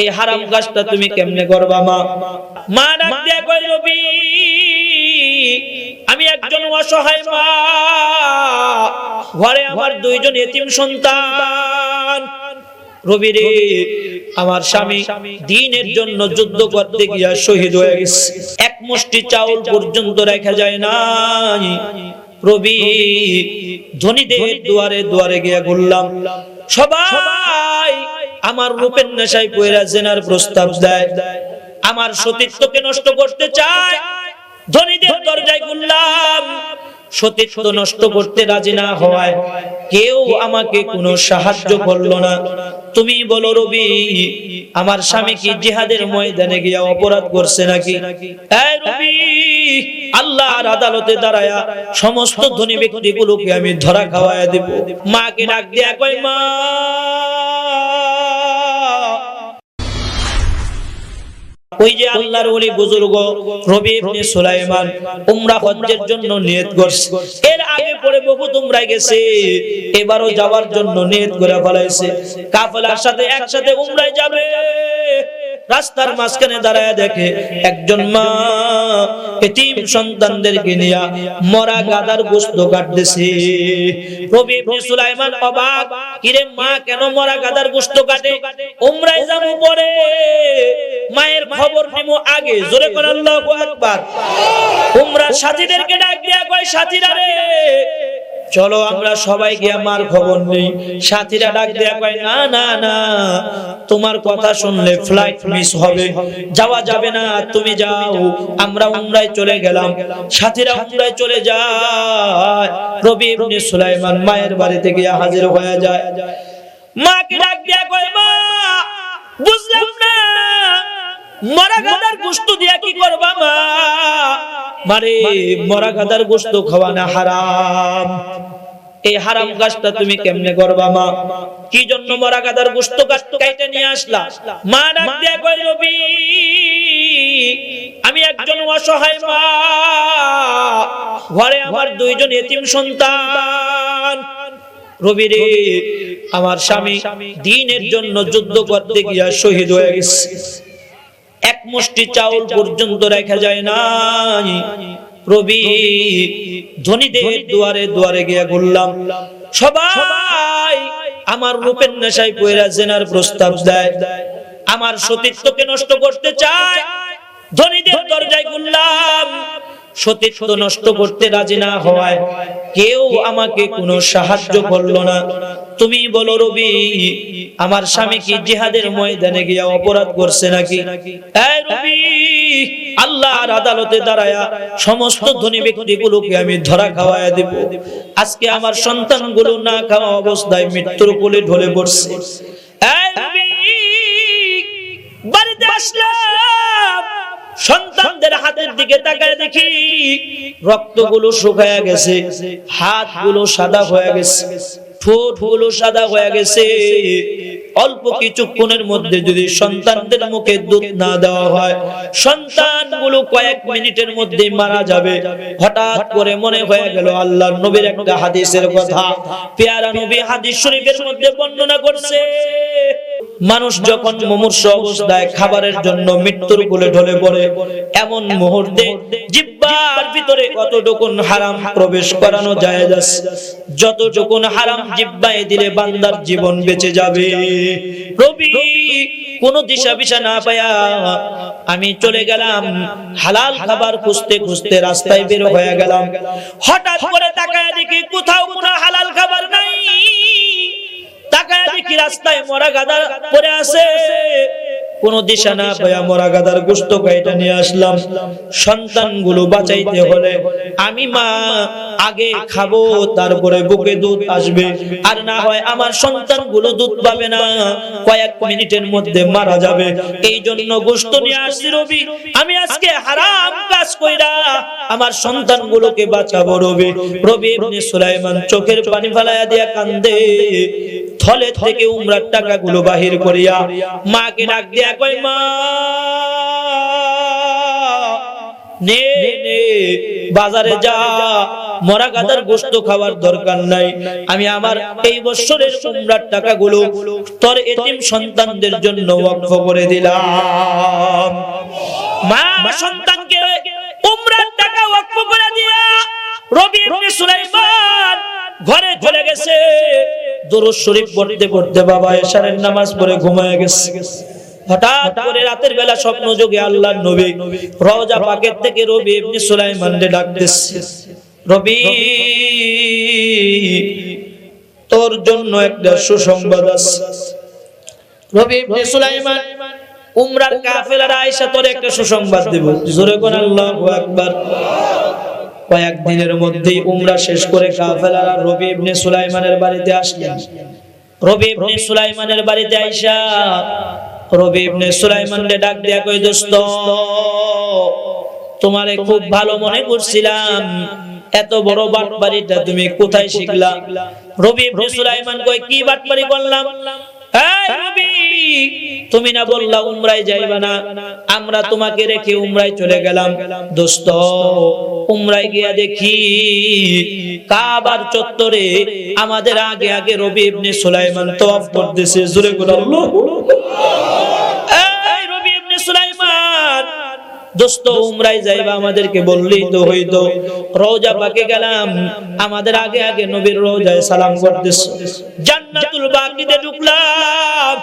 এই হারাম কাজটা তুমি কেমনে করবা, মা? মা ডাক দিয়া কই রবি আমি একজন অসহায় মা। ঘরে আমার দুইজন এতিম সন্তান। রবি রে, আমার স্বামী দিনের জন্য যুদ্ধ করতে গিয়া শহীদ হয়ে গেছে। এক মুষ্টি চাউল পর্যন্ত রেখা যায় নাই। রবি, ধনীদের দুয়ারে দুয়ারে গিয়া ঘুরলাম। সবাই আমার রূপের নেশায় পয়রা জেনার প্রস্তাব দেয়। আমার সতীত্বকে নষ্ট করতে চায়। ধনীদের দরজায় ঘুরলাম সতীত্ব নষ্ট করতে রাজি না হওয়ায় কেউ আমাকে কোনো সাহায্য করল না। তুমি বলো, রবি, আমার স্বামী কি জিহাদের ময়দানে গিয়া অপরাধ করছে নাকি? আল্লাহর আদালতে দাঁড়ায়া সমস্ত ধনী ব্যক্তিগুলোকে আমি ধরা খাওয়ায়া দেব। মাকে ডাক দিয়া কই মা ওই যে আল্লাহর ওলি বুজুর্গ রবি ইবনে সুলাইমান উমরা হজ্জের জন্য নিয়ত করছে। এর আগে পরে বহু উমরা গেছে, এবারও যাওয়ার জন্য নিয়ত করে ফলাইছে। কাফেলার সাথে একসাথে উমরায় যাবে। রাস্তার মাঝখানে দাঁড়ায় দেখে একজন মা এতিম সন্তানদেরকে নিয়ে মরা গাদার গোস্ত কাটতেছে। রবি ইবনে সুলাইমান অবাক, কিরে মা, কেন মরা গাদার গোস্ত কাটে? উমরায় যাব পরে। খবর নিমো আগে। জোরে করে আল্লাহু আকবার। উমরার সাথীদেরকে ডাক দিয়া কয়, সাথীরা রে! চলো আমরা সবাই গিয়া মার খবর নেই। সাথীরা ডাক দেয়া কয়, না না না। তোমার কথা শুনলে ফ্লাইট মিস হবে। যাওয়া যাবে না। তুমি যাও। আমরা উমরায় চলে গেলাম। সাথীরা উমরায় চলে যায়। রবি ইবনে সুলাইমান মায়ের বাড়িতে গিয়ে হাজির হয়ে যায়। মাকে ডাক দেয়া কয়, মা, বুঝলাম না। মরা গাদার গোস্ত দিয়া কি করবা মারে মরা গাদার গোস্ত খাওয়া না হারাম। এই হারাম কাজটা তুমি কেমনে করবা মা? কি জন্য মরা গাদার গোস্ত কাইটে নিয়ে আসলা? মা ডাক দিয়া কই রবি, আমি একজন অসহায় মা। ঘরে আমার দুইজন এতিম সন্তান। রবি রে, আমার স্বামী দিনের জন্য যুদ্ধ করতে গিয়া শহীদ হয়ে গেছে। এক মুষ্টি চাউল পর্যন্ত রেখা যায় নাই। রবি, ধনীদের দুয়ারে দুয়ারে গিয়া ঘুরলাম সবাই আমার রূপের নেশায় পয়রা জেনার প্রস্তাব দেয়। আমার সতীত্বকে নষ্ট করতে চায়। ধনীদের দরজায় ঘুরলাম সতীত্ব নষ্ট করতে রাজি না হওয়ায় কেউ আমাকে কোনো সাহায্য করল না। তুমি বলো রবি, আমার স্বামী কি জিহাদের ময়দানে গিয়া অপরাধ করছে নাকি? আল্লাহর আদালতে দাঁড়ায়া সমস্ত ধনী ব্যক্তিগুলোকে আমি ধরা খাওয়ায়া দেব। আজকে আমার সন্তানগুলো না খাওয়া অবস্থায় মৃত্যুর কোলে ঢলে পড়ছে। সন্তানদের হাতের দিকে তাকায় দেখি রক্তগুলো শুকায়া গেছে, হাতগুলো সাদা হয়ে গেছে। ঠোঁটগুলো সাদা হয়ে গেছে। অল্প কিছুক্ষণের মধ্যে যদি সন্তানদের মুখে দুধ না দেওয়া হয়, সন্তানগুলো কয়েক মিনিটের মধ্যে মারা যাবে। হঠাৎ করে মনে হয়ে গেল আল্লাহ নবীর একটা হাদিসের কথা। পেয়ারা নবী হাদিস শরীফের মধ্যে বর্ণনা করছে। মানুষ যখন মুমূর্ষ অবস্থায় খাবারের জন্য মৃত্যুর কোলে ঢলে পড়ে, এমন মুহূর্তে জিব্বার ভিতরে কতটুকুন হারাম প্রবেশ করানো যায় যতটুকুন হারাম জিব্বায় দিলে বান্দার জীবন বেঁচে যাবে। রবি, কোন দিশা বিশা না পায়া আমি চলে গেলাম, হালাল খাবার খুঁজতে খুঁজতে রাস্তায় বের হয়ে গেলাম। হঠাৎ করে তাকায় দেখি কোথাও কোথাও হালাল খাবার নাই। তাকায় দেখি রাস্তায় মরা গাদা পড়ে আছে। কোন দিশা না পায়া মরা গাদার গোস্ত কাইটা নিয়ে আসলাম। সন্তানগুলো বাঁচাইতে হলে আমি মা আগে খাব তারপরে বুকে দুধ আসবে। আর না হয় আমার সন্তানগুলো দুধ পাবে না। কয়েক মিনিটের মধ্যে মারা যাবে। এই জন্য গোস্ত নিয়ে আসছি রবি। আমি আজকে হারাম কাজ কইরা আমার সন্তানগুলোকে বাঁচাবো রবি। রবি। ইবনে সুলাইমান চোখের পানি ফেলাইয়া দিয়া কান্দে। থলে থেকে উমরার টাকাগুলো বাহির করিয়া মাকে ডাক দিয়া কয় মা নে নে বাজারে যা মরা গাদার গোস্ত খাওয়ার দরকার নাই। আমি আমার এই বছরের উমরার টাকাগুলো তোর এতিম সন্তানদের জন্য ওয়াকফ করে দিলাম। মা সন্তানকে উমরার টাকা ওয়াকফ করে দিয়া রবি সুলাইমান ঘরে চলে গেছে। দরুদ শরীফ পড়তে পড়তে বাবা এশারের নামাজ পড়ে গেছে। হঠাৎ করে রাতের বেলা স্বপ্ন যোগে আল্লাহর নবী রওজা পাকের থেকে রবি ইবনে সুলাইমান রে ডাকতেছে, রবি, তোর জন্য একটা সুসংবাদ আছে। রবি ইবনে সুলাইমান, উমরার কাফেলার আয়েশা তোর একটা সুসংবাদ দেব। জোরে কোন আল্লাহু আকবার। কয়েকদিনের মধ্যেই উমরা শেষ করে কাফেলারা রবি ইবনে সুলাইমানের বাড়িতে আসলেন। রবি ইবনে সুলাইমানের বাড়িতে আইসা রবি ইবনে সুলাইমান রে ডাক দিয়া কই দোস্ত, তোমারে খুব ভালো মনে করছিলাম। এত বড় বাটবাড়িটা তুমি কোথায় শিখলা? রবি ইবনে সুলাইমান কই কি বাটবাড়ি রবি, তুমি না বললা উমরায় যাইবা না। আমরা তোমাকে রেখে উমরায় চলে গেলাম। দোস্ত উমরায় গিয়া দেখি। কাবার চত্বরে আমাদের আগে আগে রবি ইবনে সুলাইমান তওয়াফ করতেছে। জোরে করে আল্লাহ এই রবি ইবনে সুলাইমান, দোস্ত উমরায় যাইবা আমাদেরকে বললেই তো হইতো। রওজা গেলাম, আমাদের আগে আগে নবীর রওজায় সালাম করতেছ। জান্নাতুল বাকিতে ঢুকলাম।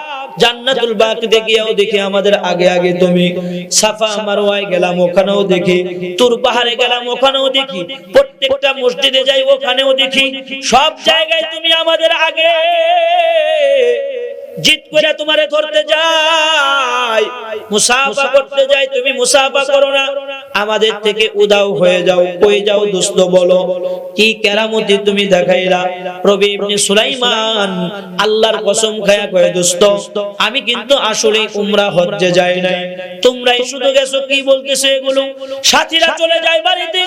জান্নাতুল বাকিতে গিয়েও দেখি আমাদের আগে আগে তুমি। সাফা মারওয়ায় গেলাম, ওখানেও দেখি। তুর পাহাড়ে গেলাম, ওখানেও দেখি। প্রত্যেকটা মসজিদে যাই, ওখানেও দেখি। সব জায়গায় তুমি আমাদের আগে। জিত করে তোমারে ধরতে যাই। মুসাফা করতে যাই, তুমি মুসাফা করো না। আমাদের থেকে উদাও হয়ে যাও, কই যাও দুস্থ বলো। কি কেরামতি তুমি দেখাইলা? রবি ইবনে সুলাইমান আল্লাহর কসম খায়া কয়ে দোস্ত আমি কিন্তু আসলে উমরা হজ্জে যাই নাই। তোমরাই শুধু গেছো, কি বলতেছে এগুলো? সাথীরা চলে যায় বাড়িতে,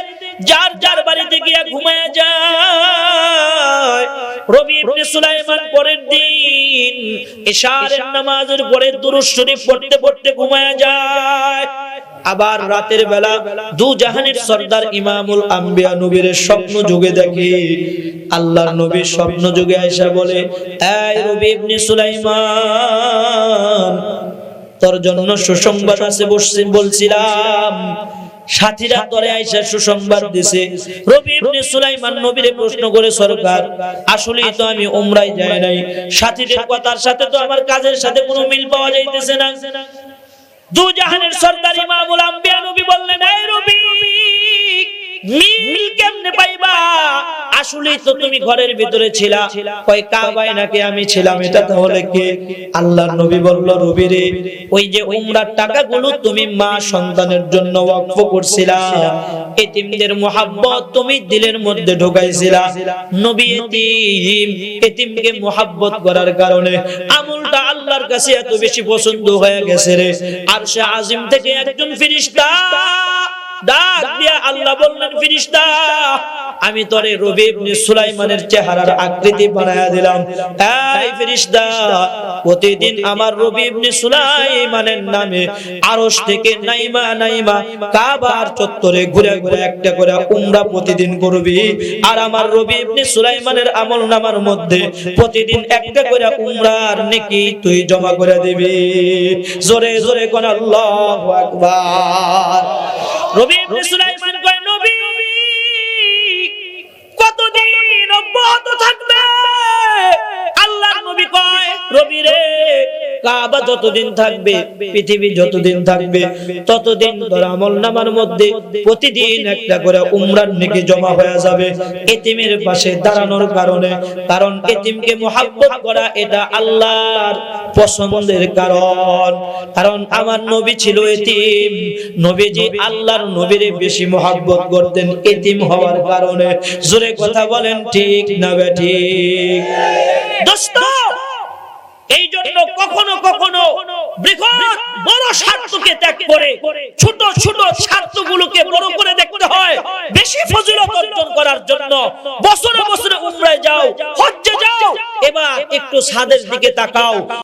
যার যার বাড়িতে গিয়া ঘুমায় যায়। রবি ইবনে সুলাইমান পরের দিন ইশারের নামাজের পরে দুরূদ শরীফ পড়তে পড়তে ঘুমায় যায়। আবার রাতের বেলা দু জাহানের সর্দার ইমামুল আম্বিয়া নবীর স্বপ্ন যুগে দেখে। আল্লাহর নবী স্বপ্ন যুগে আয়েশা বলে সুলাইমান, তোর জন্য সুসংবাদ আছে বসছি, বলছিলাম। সাথীরা তরে আইসা সুসংবাদ দিছে। রবি ইবনে সুলাইমান নবীরে প্রশ্ন করে, সরকার, আসলেই তো আমি উমরায় যাই নাই। সাথীদের কথার সাথে তো আমার কাজের সাথে কোনো মিল পাওয়া যাইতেছে না। দু জাহানের সর্দার ইমামুল আম্বিয়া নবী বললেন এই রবি মিল কেমনে পাইবা? আসলেই তো তুমি ঘরের ভিতরে ছিলা। কাবায় নাকি আমি ছিলাম? এটা তাহলে কে? আল্লাহর নবী বলল, রবি রে, ওই যে উমরার টাকাগুলো তুমি মা সন্তানের জন্য ওয়াকফ করছিলা। এতিমদের তুমি দিলের মধ্যে ঢোকাইছিলা। নবী এতিম, এতিমকে করার কারণে আমলটা আল্লাহর কাছে এত বেশি পছন্দ হয়ে গেছে রে। থেকে একজন আমি রবি সুলাইমানের চেহারার আকৃতি দিলাম। এই প্রতিদিন আমার রবি সুলাইমানের নামে থেকে নাইমা নাইমা কাবার চত্বরে ঘুরে ঘুরে একটা করে উমরা প্রতিদিন করবি। আর আমার রবি সুলাইমানের আমল নামার মধ্যে প্রতিদিন একটা করে উমরার নেকি তুই জমা করে দিবি। জোরে জোরে কোন, আল্লাহু আকবার। রবি ইবনে সুলাইমান কয় কাবা যতদিন থাকবে, পৃথিবী যতদিন থাকবে, ততদিন তোর আমল নামার মধ্যে প্রতিদিন একটা করে উমরার নেকি জমা হয়ে যাবে। এতিমের পাশে দাঁড়ানোর কারণে, কারণ এতিমকে মোহাব্বত করা এটা আল্লাহর পছন্দের কারণ। কারণ আমার নবী ছিল এতিম, নবীজি আল্লাহর নবীরে বেশি মোহাব্বত করতেন এতিম হওয়ার কারণে। জোরে কথা বলেন ঠিক না ঠিক দোস্ত এই জন্য কখনো কখনো বৃহৎ বড় স্বার্থকে ত্যাগ করে ছোট ছোট স্বার্থগুলোকে বড় করে দেখতে হয়। বেশি ফজিলত অর্জন করার জন্য বছরে বছরে উমরায় যাও, হজ্জে যাও, এবার একটু সাদের দিকে তাকাও।